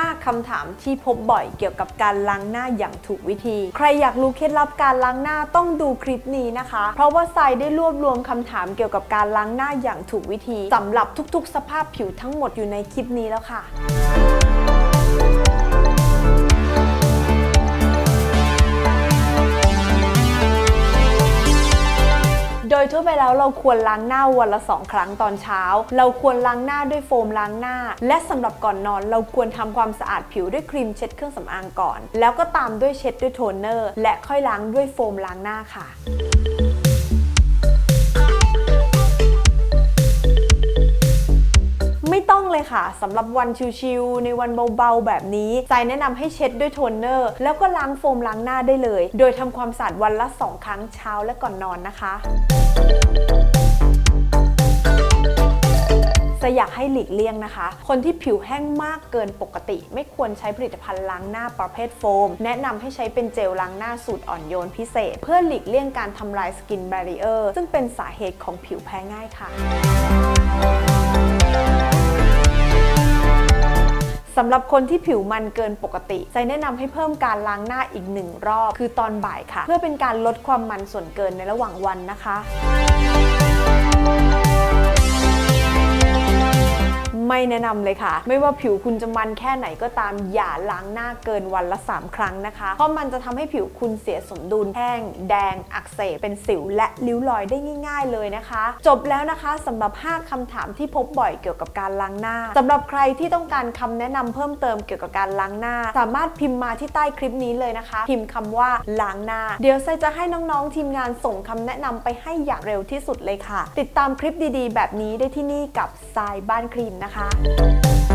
5 คำถามที่พบบ่อยเกี่ยวกับการล้างหน้าอย่างถูกวิธี ใครอยากรู้เคล็ดลับการล้างหน้าต้องดูคลิปนี้นะคะ เพราะว่าทรายได้รวบรวมคำถามเกี่ยวกับการล้างหน้าอย่างถูกวิธีสำหรับทุกๆ สภาพผิวทั้งหมดอยู่ในคลิปนี้แล้วค่ะ ยทั่วไปแล้วเราควรล้างหน้าวันละ 2 ครั้งตอนเช้า เราควรล้างหน้าด้วยโฟมล้างหน้า และสำหรับก่อนนอน เราควรทำความสะอาดผิวด้วยครีมเช็ดเครื่องสำอางก่อน แล้วก็ตามด้วยเช็ดด้วยโทนเนอร์และค่อยล้างด้วยโฟมล้างหน้าค่ะ เลยค่ะสำหรับวันชิวๆในวันเบาๆ แบบนี้ใจแนะนำให้เช็ดด้วยโทนเนอร์ แล้วก็ล้างโฟมล้างหน้าได้เลย โดยทำความสะอาดวันละ 2 ครั้งเช้าและก่อนนอนนะคะจะอยากให้หลีกเลี่ยงนะคะ คนที่ผิวแห้งมากเกินปกติ ไม่ควรใช้ผลิตภัณฑ์ล้างหน้าประเภทโฟม แนะนำให้ใช้เป็นเจลล้างหน้าสูตรอ่อนโยนพิเศษ เพื่อหลีกเลี่ยงการทำลายสกินแบรีเออร์ซึ่งเป็นสาเหตุของผิวแพ้ง่ายค่ะำหรับคนที่ผิวมันเกินปกติใจแนะนำให้เพิ่มการล้างหน้าอีกหนึ่งรอบ คือตอนบ่ายค่ะ เพื่อเป็นการลดความมันส่วนเกินในระหว่างวันนะคะ แนะนำเลยค่ะ ไม่ว่าผิวคุณจะมันแค่ไหนก็ตามอย่าล้างหน้าเกินวันละ 3 ครั้งนะคะ เพราะมันจะทำให้ผิวคุณเสียสมดุลแห้ง แดง อักเสบ เป็นสิว และริ้วรอยได้ง่าย ๆ เลยนะคะ จบแล้วนะคะสำหรับ 5คำถามที่พบบ่อยเกี่ยวกับการล้างหน้าสำหรับใครที่ต้องการคำแนะนำเพิ่มเติมเกี่ยวกับการล้างหน้า สามารถพิมพ์มาที่ใต้คลิปนี้เลยนะคะ พิมพ์คำว่าล้างหน้า เดี๋ยวไซจะให้น้องๆทีมงานส่งคำแนะนำไปให้อย่างเร็วที่สุดเลยค่ะ ติดตามคลิปดีๆ แบบนี้ได้ที่นี่กับทรายบ้านครีมนะคะ Thank you.